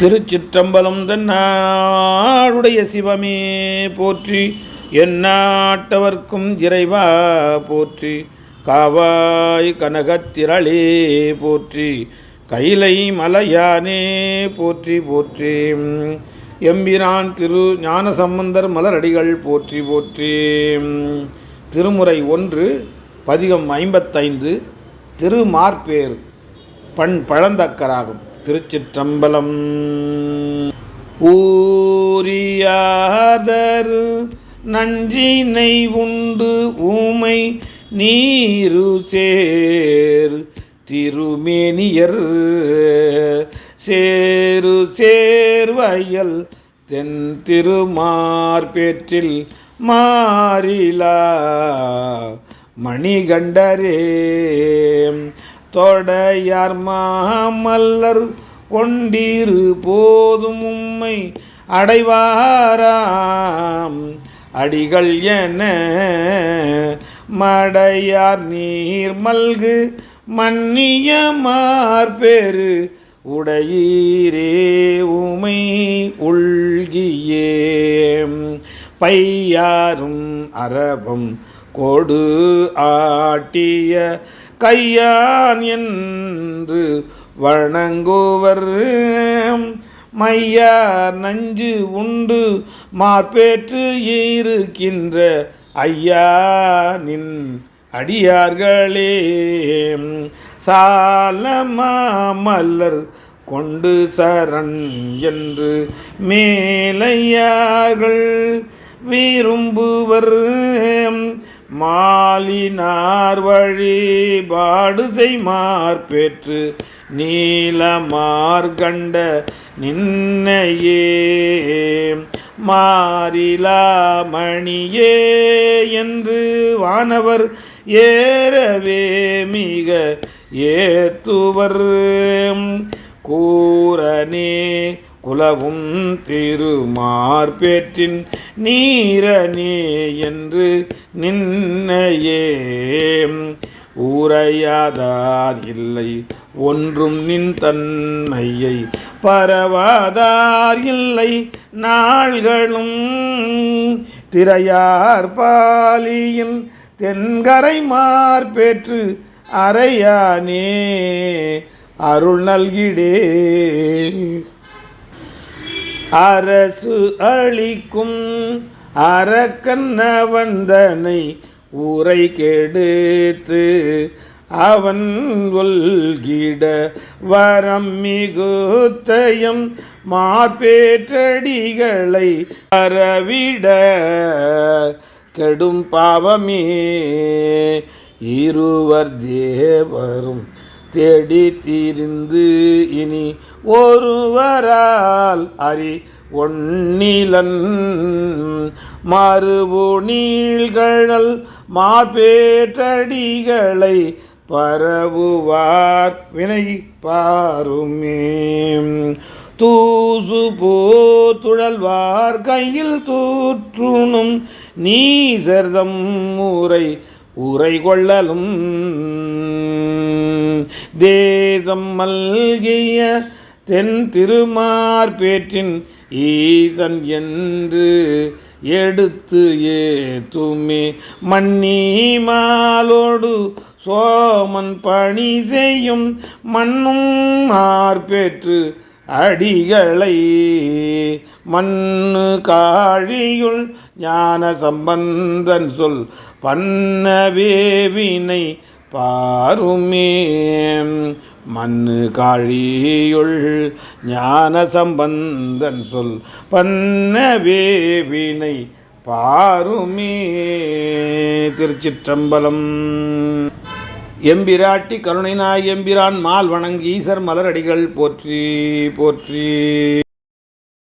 திருச்சிற்றம்பலம் தன்னாடுடைய சிவமே போற்றி எந்நாட்டவர்க்கும் இறைவா போற்றி காவாய் கனகத்திரளே போற்றி கைலை மலையானே போற்றி போற்றி. எம்பிரான் திரு ஞானசம்பந்தர் மலரடிகள் போற்றி போற்றி. திருமுறை ஒன்று பதிகம் ஐம்பத்தைந்து திருமார்பேர் பண் பழந்தக்கராகும். திருச்சிற்றம்பலம். ஊரியாதரு நஞ்சினை உண்டு ஊமை நீரு சேர். திருமேனியர் சேரு சேர்வயல் தென் திருமார்பேற்றில் மாறிலா. மணிகண்டரே தொடையார் மாமல்லர் கொண்டிரு போதும் உம்மை அடைவாராம். அடிகள் என மடையார் நீர் மல்கு மன்னிய மார்பெரு உடையீரே உமை உள்கியே பையாரும் அரபம் கொடு ஆட்டிய கையான் என்று வணங்குவர். மையார் நஞ்சு உண்டு மார்பேற்று இருக்கின்ற ஐயா நின் அடியார்களே சாலமாமல்லர் கொண்டு சரண் என்று மேலையார்கள் விரும்புவர். மாலினார் வழிபாடு மார்பெற்று நீலமார் நீலமார்கண்ட நின்னையே. மாறிலா மணியே என்று வானவர் ஏறவே மிக ஏத்துவர். கூறனே குலவும் திருமார்பேற்றின் நீரனே என்று நின்னையே. ஊரையாதார் இல்லை ஒன்றும் நின் தன்மையை பரவாதார் இல்லை. நாள்களும் திரையார் பாலியின் தென்கரை மார்பேற்று அறையானே. அருள் நல்கிடே. அரசு அளிக்கும் அரக்கன்னவந்தனை ஊரை கெடுத்து அவன் ஒல்கிட வரம் மிகுத்தயம் மார்பேற்றடிகளை அறவிட கெடும் பாவமே. இருவர் தேவரும் தேடி தீர்ந்து இனி ஒருவரால் அறி ஒன்னிலன் மறுபுணீழ்கழல் மார்பேற்றடிகளை பரவுவார் வினை பாருமே. தூசு போத்துழல்வார் கையில் தூற்றுணும் நீசர்தம் முறை உரை கொள்ளலும் தேசம் மல்கிய தென் திருமார்பேற்றின் ஈசன் என்று எடுத்து ஏத்துமே. மன்னி மாலோடு சோமன் பணி செய்யும் மண்ணும் மார்பேற்று அடிகளை மண்ணு காழியுள் ஞான சம்பந்தன் சொல் பண்ணவேவினை பாருமே. மண்ணு காழியுள் ஞான சம்பந்தன் சொல் பண்ணவேவினை பாருமே. திருச்சிற்றம்பலம். எம்பிராட்டி கருணைநாய் எம்பிரான் மால் வணங்கி ஈசர் மலரடிகள் போற்றி போற்றி.